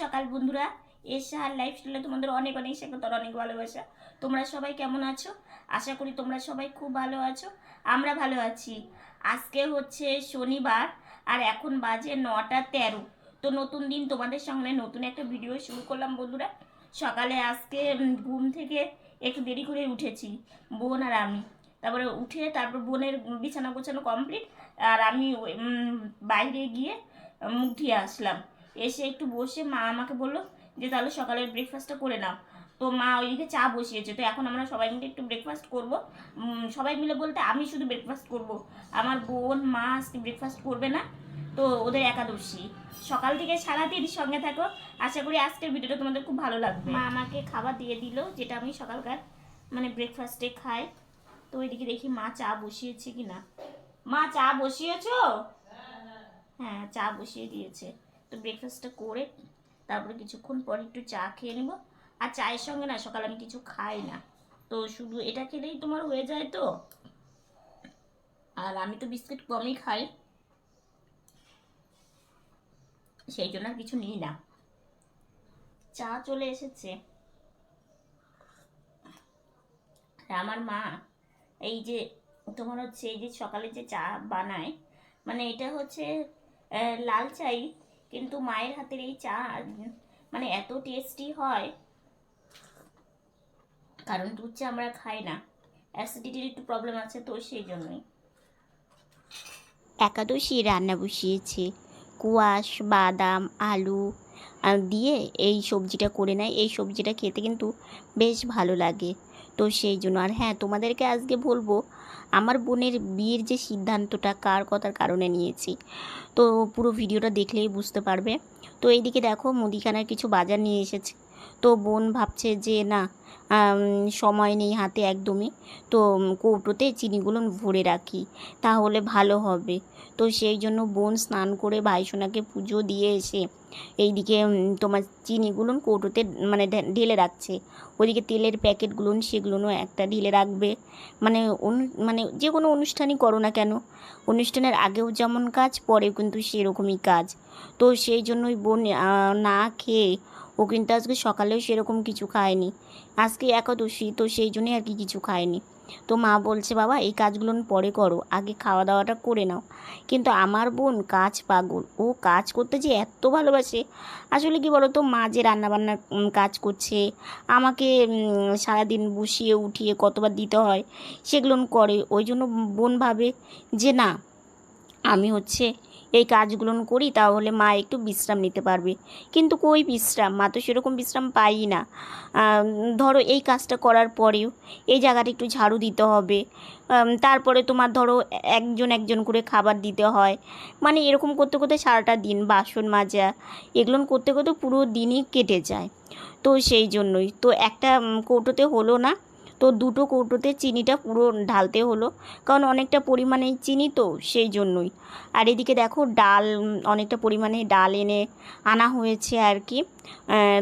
সকাল বন্ধুরা, এসে আর লাইফস্টাইলে তোমাদের অনেক অনেক স্বাগত অনেক ভালোবাসা। তোমরা সবাই কেমন আছো? আশা করি তোমরা সবাই খুব ভালো আছো, আমরা ভালো আছি। আজকে হচ্ছে শনিবার আর এখন বাজে নটা তেরো। তো নতুন দিন তোমাদের সঙ্গে নতুন একটা ভিডিও শুরু করলাম বন্ধুরা। সকালে আজকে ঘুম থেকে একটু দেরি করে উঠেছি, বোন আর আমি। তারপরে উঠে তারপর বোনের বিছানা গোছানো কমপ্লিট আর আমি বাইরে গিয়ে মুখ ধুয়ে আসলাম। এসে একটু বসে মা আমাকে বলল যে, তাহলে সকালের ব্রেকফাস্টটা করে নাও। তো মা ওইদিকে চা বসিয়েছে। তো এখন আমরা সবাই মিলে একটু ব্রেকফাস্ট করব। সবাই মিলে বলতে আমি শুধু ব্রেকফাস্ট করব। আমার বোন, মা আজকে ব্রেকফাস্ট করবে না। তো ওদের একাদশী। সকাল থেকে সারাদিন সঙ্গে থাকো। আশা করি আজকের ভিডিওটা তোমাদের খুব ভালো লাগবে। মা আমাকে খাবার দিয়ে দিল, যেটা আমি সকালকার মানে ব্রেকফাস্টে খাই। তো ওইদিকে দেখি মা চা বসিয়েছে কি না মা, চা বসিয়েছো? হ্যাঁ চা বসিয়ে দিয়েছে। তো ব্রেকফাস্টটা করে তারপরে কিছুক্ষণ পর একটু চা খেয়ে নেব। আর চায়ের সঙ্গে না, সকালে আমি কিছু খাই না। তো শুধু এটা খেলেই তোমার হয়ে যায় তো? আর আমি তো বিস্কিট কমই খাই। সেই জন্য আর কিছু নিই না। চা চলে এসেছে। আমার মা এই যে, তোমার হচ্ছে এই যে সকালে যে চা বানায় মানে এটা হচ্ছে লাল চাই। কিন্তু মায়ের হাতের এই চা মানে এত টেস্টি হয়, কারণ দুধ চা আমরা খাই না। অ্যাসিডিটির একটু প্রবলেম আছে তো সেই জন্যই। একাদশী রান্না বসিয়েছে, কুয়াশ, বাদাম, আলু দিয়ে এই সবজিটা করে নেয়। এই সবজিটা খেতে কিন্তু বেশ ভালো লাগে। তো সেই জন্য। আর হ্যাঁ তোমাদেরকে আজকে বলব, আমার বোনের বিয়ের যে সিদ্ধান্তটা কার কথার কারণে নিয়েছি, তো পুরো ভিডিওটা দেখলেই বুঝতে পারবে। তো এইদিকে দেখো মুদিখানার কিছু বাজার নিয়ে এসেছে। তো বোন ভাবছে যে না সময় নেই হাতে একদমই। তো কৌটোতে চিনিগুলো ভরে রাখি, তাহলে ভালো হবে। তো সেই জন্য বোন স্নান করে ভাইসোনাকে পুজো দিয়ে এসে এইদিকে তোমার চিনিগুলো কৌটোতে মানে ঢেলে রাখছে। ওইদিকে তেলের প্যাকেটগুলো সেগুলোও একটা ঢেলে রাখবে। মানে মানে যে কোনো অনুষ্ঠানই করো না কেন, অনুষ্ঠানের আগেও যেমন কাজ, পরেও কিন্তু সেরকমই কাজ। তো সেই জন্যই বোন না খেয়ে ও কিন্তু আজকে সকালেও সেরকম কিছু খায়নি। আজকে একাদশী, তো সেই জন্যই আর কি কিছু খায়নি। তো মা বলছে, বাবা, এই কাজগুলো পরে করো, আগে খাওয়া দাওয়াটা করে নাও। কিন্তু আমার বোন কাজ পাগল। ও কাজ করতে যে এত ভালোবাসে। আসলে কি বলো তো মা যে রান্নাবান্নার কাজ করছে, আমাকে সারাদিন বসিয়ে, উঠিয়ে কতবার দিতে হয়, সেগুলো করে। ওই জন্য বোন ভাবে যে, না, আমি হচ্ছে এই কাজগুলো করি, তাহলে মা একটু বিশ্রাম নিতে পারবে। কিন্তু কই বিশ্রাম? মা তো সেরকম বিশ্রাম পাই না। ধরো এই কাজটা করার পরেও এই জায়গাটা একটু ঝাড়ু দিতে হবে। তারপরে তোমার ধরো একজন একজন করে খাবার দিতে হয়। মানে এরকম করতে করতে সারাটা দিন, বাসন মাজা, এগুলো করতে করতে পুরো দিনই কেটে যায়। তো সেই জন্যই। তো একটা কৌটোতে হলো না। তো দুটো কৌটোতে চিনিটা পুরো ঢালতে হলো, কারণ অনেকটা পরিমাণে চিনি তো সেই জন্যই। আর এদিকে দেখো ডাল, অনেকটা পরিমাণে ডাল এনে আনা হয়েছে আর কি।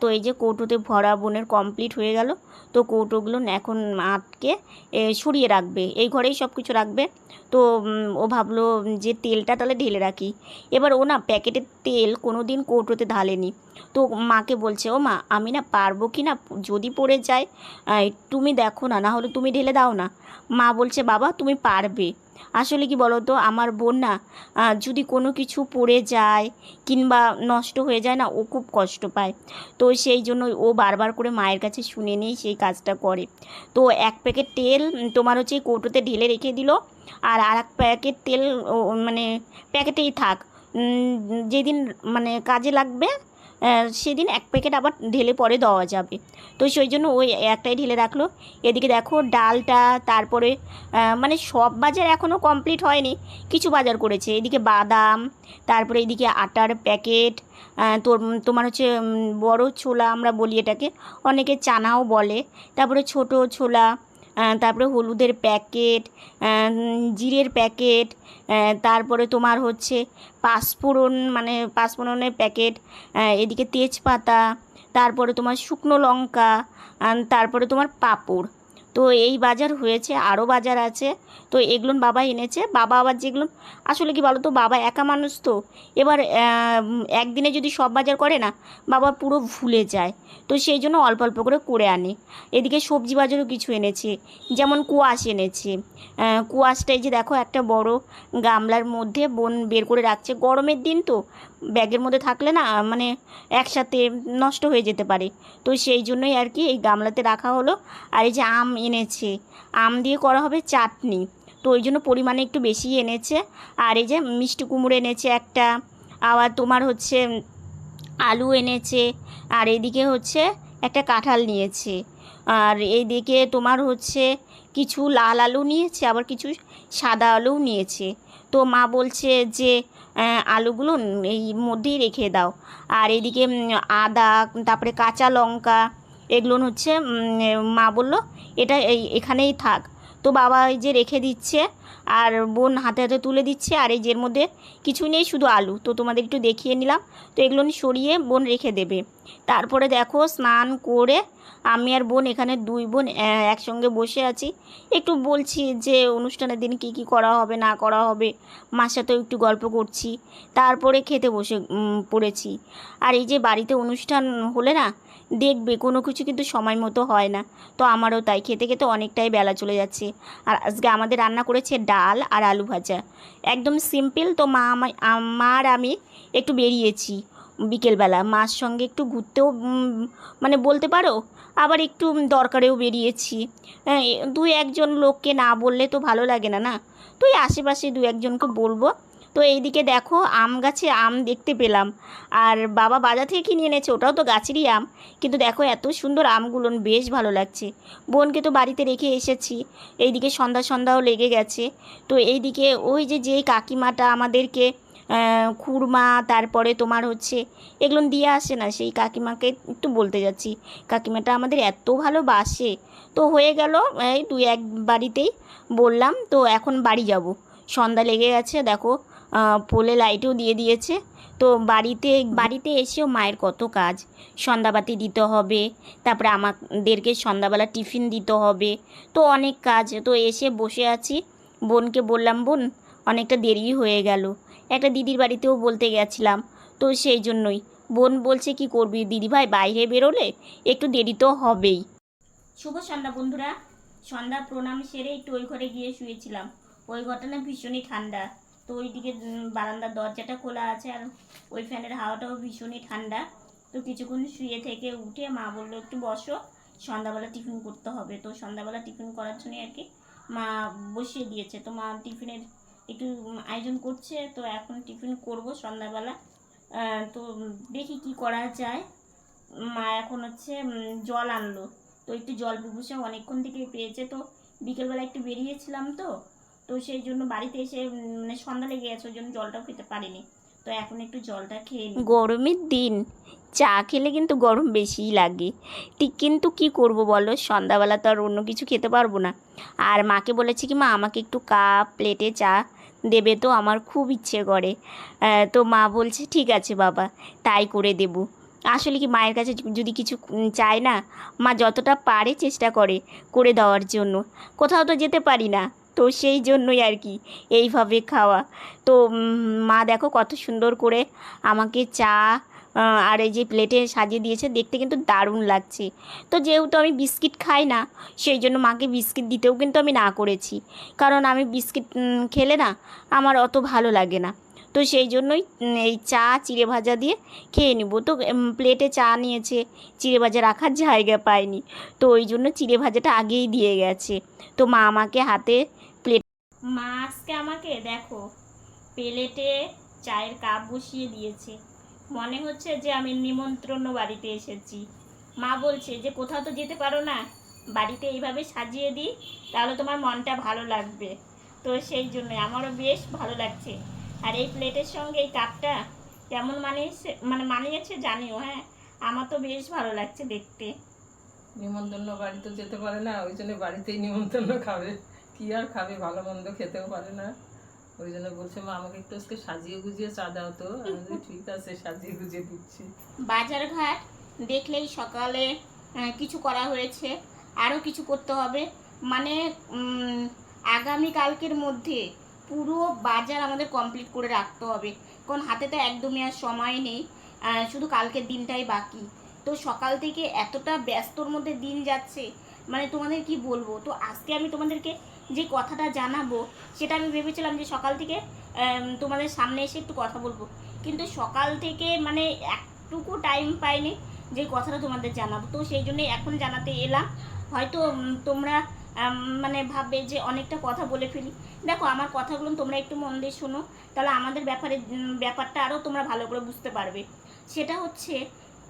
তো এই যে কৌটোতে ভরা বোনের কমপ্লিট হয়ে গেল, তো কৌটোগুলো এখন আটকে এ, সরিয়ে রাখবে। এই ঘরেই সব কিছু রাখবে। তো ও ভাবলো যে তেলটা তাহলে ঢেলে রাখি। এবার ও না প্যাকেটের তেল কোনো দিন কৌটোতে ঢালেনি। তো মাকে বলছে ও মা আমি না পারব কি না? যদি পড়ে যায় তুমি দেখো না না হলে তুমি ঢেলে দাও না। মা বলছে বাবা তুমি পারবে। আসলে কি বলো তো আমার বোন না যদি কোনো কিছু পড়ে যায় কিংবা নষ্ট হয়ে যায় না, ও খুব কষ্ট পায়। তো সেই জন্য ও বারবার করে মায়ের কাছে শুনে নিয়েই সেই কাজটা করে। তো এক প্যাকেট তেল তোমার হচ্ছে কৌটোতে ঢেলে রেখে দিল আর আর এক প্যাকেট তেল মানে প্যাকেটেই থাক। যেদিন মানে কাজে লাগবে সেদিন এক প্যাকেট আবার ঢেলে পরে দেওয়া যাবে। তো সেই জন্য ওই একটাই ঢেলে রাখল। এদিকে দেখো ডালটা, তারপরে মানে সব বাজার এখনও কমপ্লিট হয়নি। কিছু বাজার করেছে। এদিকে বাদাম, তারপরে এদিকে আটার প্যাকেট তোর, তোমার হচ্ছে বড় ছোলা আমরা বলি এটাকে। অনেকে চানাও বলে। তারপরে ছোট ছোলা তারপরে হলুদের প্যাকেট জিরের প্যাকেট তারপরে তোমার হচ্ছে পাঁচফোড়ন মানে পাঁচফোড়নের প্যাকেট এদিকে তেজপাতা, তারপরে তোমার শুকনো লঙ্কা তারপরে তোমার পাঁপড়। তো এই বাজার হয়েছে আরও বাজার আছে। তো এগুলো বাবা এনেছে। বাবা আবার যেগুলো আসলে কি বলো তো বাবা একা মানুষ তো। এবার একদিনে যদি সব বাজার করে না বাবা পুরো ভুলে যায়। তো সেই জন্য অল্প অল্প করে করে আনে। এদিকে সবজি বাজারও কিছু এনেছে। যেমন কুয়াশ এনেছে। আহ, কুয়াশটা এই যে দেখো একটা বড় গামলার মধ্যে বোন বের করে রাখছে। গরমের দিন তো ব্যাগের মধ্যে থাকলে না মানে একসাথে নষ্ট হয়ে যেতে পারে। তো সেই জন্যই আর কি এই গামলাতে রাখা হলো। আর এই যে আম এনেছে, আম দিয়ে করা হবে চাটনি। তো ওই জন্য পরিমাণে একটু বেশি এনেছে। আর এই যে মিষ্টি কুমড়ো এনেছে একটা, আবার তোমার হচ্ছে আলু এনেছে, আর এদিকে হচ্ছে একটা কাঁঠাল নিয়েছে। আর এইদিকে তোমার হচ্ছে কিছু লাল আলু নিয়েছে, আবার কিছু সাদা আলুও নিয়েছে। তো মা বলছে যে আলুগুলো এই মধ্যেই রেখে দাও। আর এদিকে আদা, তারপরে কাঁচা লঙ্কা, এগুলো হচ্ছে মা বলল, এটা এই এখানেই থাক। তো বাবা এই যে রেখে দিচ্ছে, আর বোন হাতে হাতে তুলে দিচ্ছে, আর এই যের মধ্যে কিছুই নেই, শুধু আলু। তো তোমাদের একটু দেখিয়ে নিলাম। তো এগুলো সরিয়ে বোন রেখে দেবে। তারপরে দেখো স্নান করে আমি আর বোন এখানে দুই বোন একসঙ্গে বসে আছি। একটু বলছি যে অনুষ্ঠানের দিন কি কি করা হবে, না করা হবে। মার সাথেও একটু গল্প করছি। তারপরে খেতে বসে পড়েছি। আর এই যে বাড়িতে অনুষ্ঠান হলে না দেখবে, কোনো কিছু কিন্তু সময় মতো হয় না। তো আমারও তাই, খেতে খেতে অনেকটাই বেলা চলে যাচ্ছে। আর আজকে আমাদের রান্না করেছে ডাল আর আলু ভাজা। একদম সিম্পল তো মা আমার আমি একটু বেরিয়েছি বিকেলবেলা। মার সঙ্গে একটু ঘুরতেও মানে বলতে পারো, আবার একটু দরকারেও বেরিয়েছি। দুই একজন লোককে না বললে তো ভালো লাগে না না? তুই আশেপাশে দু একজনকে বলব তো এইদিকে দেখো আম গাছে আম দেখতে পেলাম। আর বাবা বাজার থেকে কিনে এনেছে, ওটাও তো গাছেরই আম। কিন্তু দেখো এত সুন্দর আমগুলো, বেশ ভালো লাগছে। বোনকে তো বাড়িতে রেখে এসেছি। এইদিকে সন্ধ্যা সন্ধ্যাও লেগে গেছে। তো এইদিকে ওই যে যেই কাকিমাটা আমাদেরকে খুরমা, তারপরে তোমার হচ্ছে, এগুলো দিয়ে আসে না, সেই কাকিমাকে একটু বলতে যাচ্ছি। কাকিমাটা আমাদের এত ভালোবাসে। তো হয়ে গেল, এই দুই এক বাড়িতেই বললাম, তো এখন বাড়ি যাব। সন্ধ্যা লেগে গেছে, দেখো পোলে লাইটও দিয়ে দিয়েছে। তো বাড়িতে বাড়িতে এসেও মায়ের কত কাজ। সন্ধ্যাবাতি দিতে হবে, তারপরে আমাদেরকে সন্ধ্যাবেলা টিফিন দিতে হবে। তো অনেক কাজ, তো এসে বসে আছি। বোনকে বললাম, বোন, অনেকটা দেরি হয়ে গেল। একটা দিদির বাড়িতেও বলতে গেছিলাম, তো সেই জন্যই। বোন বলছে, কি করবি দিদিভাই বাইরে বেরোলে? একটু দেরি তো হবেই। শুভ সন্ধ্যা বন্ধুরা। সন্ধ্যা প্রণাম সেরে একটু ওই ঘরে গিয়ে শুয়েছিলাম। ওই ঘরটা না ভীষণই ঠান্ডা। তো ওইদিকে বারান্দার দরজাটা খোলা আছে আর ওই ফ্যানের হাওয়াটাও ভীষণই ঠান্ডা। তো কিছুক্ষণ শুয়ে থেকে উঠে মা বলল, একটু বসো, সন্ধ্যাবেলা টিফিন করতে হবে। তো সন্ধ্যাবেলা টিফিন করার জন্য আর কি মা বসিয়ে দিয়েছে। তো মা টিফিনের একটু আয়োজন করছে, তো এখন টিফিন করব সন্ধ্যাবেলা। তো দেখি কি করা যায়। মা এখন হচ্ছে জল আনলো। তো একটু জল বিভূষা অনেকক্ষণ থেকে পেয়েছে। তো বিকেলবেলা একটু বেরিয়েছিলাম তো তো সেই জন্য বাড়িতে এসে মানে সন্ধ্যা লেগে গেছে, ওই জন্য জলটাও খেতে পারিনি। তো এখন একটু জলটা খেয়ে গরমের দিন, চা খেলে কিন্তু গরম বেশিই লাগে। ঠিক কিন্তু কি করব বলো? সন্ধ্যাবেলা তো আর অন্য কিছু খেতে পারব না। আর মাকে বলেছি কি, মা, আমাকে একটু কাপ, প্লেটে চা দেবে তো, আমার খুব ইচ্ছে করে। তো মা বলছে, ঠিক আছে বাবা, তাই করে দেব। আসলে কি মায়ের কাছে যদি কিছু চায় না, মা যতটা পারে চেষ্টা করে করে দেওয়ার জন্য। কোথাও তো যেতে পারি না। তো সেই জন্যই আর কি এইভাবে খাওয়া। তো মা দেখো কত সুন্দর করে আমাকে চা আর এই যে প্লেটে সাজিয়ে দিয়েছে, দেখতে কিন্তু দারুণ লাগছে। তো যেহেতু আমি বিস্কিট খাই না, সেই জন্য মাকে বিস্কিট দিতেও কিন্তু আমি না করেছি। কারণ আমি বিস্কিট খেলে না আমার অত ভালো লাগে না। তো সেই জন্যই এই চা, চিড়ে ভাজা দিয়ে খেয়ে নিব। তো প্লেটে চা নিয়েছে, চিড়ে ভাজা রাখার জায়গা পায়নি তো ওই জন্য চিড়ে ভাজাটা আগেই দিয়ে গেছে। তো মা আমাকে হাতে মা আজকে আমাকে? দেখো, প্লেটে চায়ের কাপ বসিয়ে দিয়েছে। মনে হচ্ছে যে আমি নিমন্ত্রণ বাড়িতে এসেছি। মা বলছে যে, কোথাও তো যেতে পারো না? বাড়িতে এইভাবে সাজিয়ে দিই, তাহলে তোমার মনটা ভালো লাগবে। তো সেই জন্যই আমারও বেশ ভালো লাগছে। আর এই প্লেটের সঙ্গে এই কাপটা কেমন মানিয়েছে মানে মানিয়েছে জানিও হ্যাঁ? আমার তো বেশ ভালো লাগছে দেখতে। নিমন্ত্রণ বাড়িতে যেতে পারে না, ওই জন্য বাড়িতেই নিমন্ত্রণ খাবে। কি আর খাবে? ভালো মন্দ খেতেও পারে না। ওই জন্য বলছে মা আমাকে একটু আজকে সাজিয়ে গুজিয়ে চা দাও তো। আমি বলি, ঠিক আছে সাজিয়ে গুজিয়ে দিচ্ছি। বাজারঘাট দেখলেই সকালে কিছু করা হয়েছে। আরও কিছু করতে হবে। মানে আগামী কালকের মধ্যে পুরো বাজার আমাদের কমপ্লিট করে রাখতে হবে। কারণ হাতে তো একদমই আর সময় নেই। শুধু কালকের দিনটাই বাকি। তো সকাল থেকে এতটা ব্যস্তর মধ্যে দিন যাচ্ছে মানে তোমাদের কি বলব? তো আজকে আমি তোমাদেরকে যে কথাটা জানাব, সেটা আমি ভেবেছিলাম যে সকাল থেকে তোমাদের সামনে এসে একটু কথা বলব। কিন্তু সকাল থেকে মানে একটুকু টাইম পাইনি যে কথাটা তোমাদের জানাব। তো সেই জন্যই এখন জানাতে এলাম। হয়তো তোমরা মানে ভাববে যে অনেকটা কথা বলে ফেলি। দেখো, আমার কথাগুলো তোমরা একটু মন দিয়ে শোনো। তাহলে আমাদের ব্যাপারে ব্যাপারটা আরও তোমরা ভালো করে বুঝতে পারবে। সেটা হচ্ছে,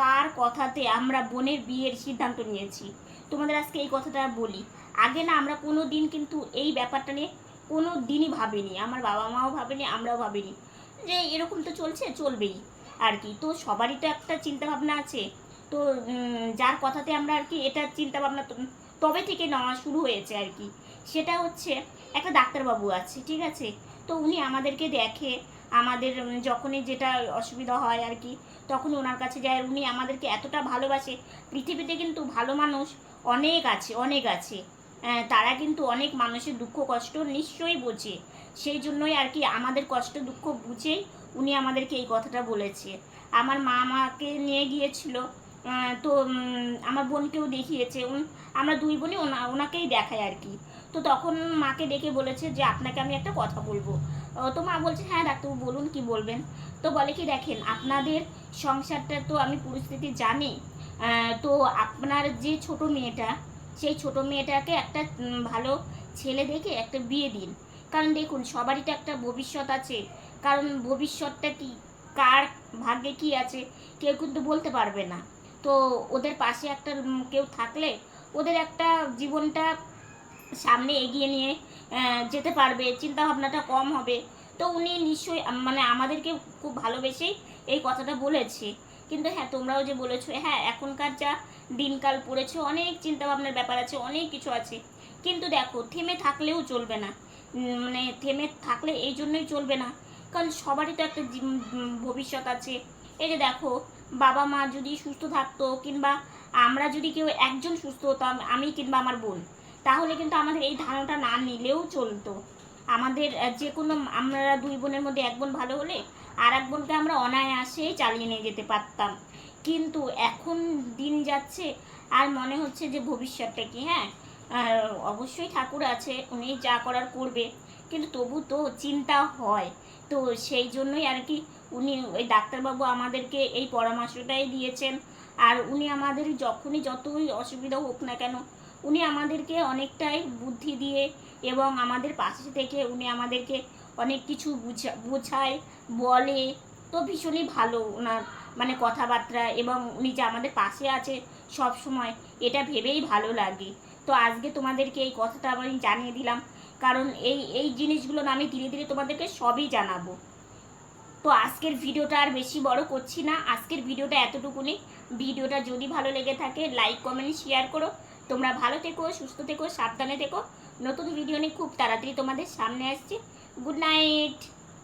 কার কথাতে আমরা বোনের বিয়ের সিদ্ধান্ত নিয়েছি? তোমাদের আজকে এই কথাটা বলি। আগে না আমরা কোনো দিন কিন্তু এই ব্যাপারটা নিয়ে কোনো দিনই ভাবিনি। আমার বাবা মাও ভাবেনি, আমরাও ভাবিনি যে এরকম তো চলছে, চলবেই আর কি। তো সবারই তো একটা চিন্তা ভাবনা আছে। তো যার কথাতে আমরা আর কি এটা চিন্তা ভাবনা তবে থেকে নেওয়া শুরু হয়েছে আর কি। সেটা হচ্ছে একটা ডাক্তারবাবু আছে, ঠিক আছে? তো উনি আমাদেরকে দেখে, আমাদের যখনই যেটা অসুবিধা হয় আর কি তখন ওনার কাছে যায়। উনি আমাদেরকে এতটা ভালোবাসে। পৃথিবীতে কিন্তু ভালো মানুষ অনেক আছে অনেক আছে। তারা কিন্তু অনেক মানুষের দুঃখ, কষ্ট নিশ্চয়ই বোঝে। সেই জন্যই আর কি আমাদের কষ্ট, দুঃখ বুঝেই উনি আমাদেরকে এই কথাটা বলেছে। আমার মা আমাকে নিয়ে গিয়েছিল তো আমার বোনকেও দেখিয়েছে। আমরা দুই বোনই ওনা, ওনাকেই দেখাই আর কি। তো তখন মাকে ডেকে বলেছে যে, আপনাকে আমি একটা কথা বলব। তো মা বলছে হ্যাঁ ডাক্তারবাবু, বলুন কি বলবেন? তো বলে কি, দেখেন, আপনাদের সংসারটা তো আমি পরিস্থিতি জানি তো আপনার যে ছোট মেয়েটা, সেই ছোট মেয়েটাকে একটা ভালো ছেলে দেখে একটা বিয়ে দিন। কারণ দেখুন, সবারই তো একটা ভবিষ্যৎ আছে। কারণ ভবিষ্যৎটা কি, কার ভাগ্যে কি আছে, কেউ কিন্তু বলতে পারবে না। তো ওদের পাশে একটা কেউ থাকলে ওদের একটা জীবনটা সামনে এগিয়ে নিয়ে যেতে পারবে চিন্তা ভাবনাটা কম হবে। তো উনি নিশ্চয়ই মানে আমাদেরকে খুব ভালোবেসেই এই কথাটা বলেছে। কিন্তু হ্যাঁ তোমরাও যে বলেছ হ্যাঁ এখনকার যা দিনকাল পড়েছে, অনেক চিন্তা ভাবনার ব্যাপার আছে, অনেক কিছু আছে। কিন্তু দেখো, থেমে থাকলেও চলবে না। মানে থেমে থাকলে এই জন্যই চলবে না। কারণ সবারই তো একটা ভবিষ্যৎ আছে। এই যে দেখো, বাবা মা যদি সুস্থ থাকতো, কিংবা আমরা যদি কেউ একজন সুস্থ হতাম, আমি কিংবা আমার বোন, তাহলে কিন্তু আমাদের এই ধারণাটা না নিলেও চলতো। আমাদের যে কোনো আমরা দুই বোনের মধ্যে এক বোন ভালো হলে আর এক বোনকে আমরা অনায়াসেই চালিয়ে নিয়ে যেতে পারতাম। কিন্তু এখন দিন যাচ্ছে, আর মনে হচ্ছে যে ভবিষ্যৎটা কি হ্যাঁ? অবশ্যই ঠাকুর আছে, উনি যা করার করবে। কিন্তু তবু তো চিন্তা হয়। তো সেই জন্যই আর কি উনি, ওই ডাক্তারবাবু আমাদেরকে এই পরামর্শটাই দিয়েছেন। আর উনি আমাদের যখনই যতই অসুবিধা হোক না কেন, উনি আমাদেরকে অনেকটাই বুদ্ধি দিয়ে এবং আমাদের পাশে থেকে উনি আমাদেরকে অনেক কিছু বুঝা, বোঝায়, বলে। তো ভীষণই ভালো ওনার মানে কথাবার্তা এবং উনি যে আমাদের পাশে আছে সব সময় এটা ভেবেই ভালো লাগে। তো আজকে তোমাদেরকে এই কথাটা আমি জানিয়ে দিলাম, কারণ এই এই জিনিসগুলো আমি ধীরে ধীরে তোমাদেরকে সবই জানাব। তো আজকের ভিডিওটা আর বেশি বড় করছি না, আজকের ভিডিওটা এতটুকুনি। ভিডিওটা যদি ভালো লেগে থাকে লাইক কমেন্ট শেয়ার করো। তোমরা ভালো থেকো, সুস্থ থেকো, সাবধানে থেকো। নতুন ভিডিও নিয়ে খুব তাড়াতাড়ি তোমাদের সামনে আসছি। Good night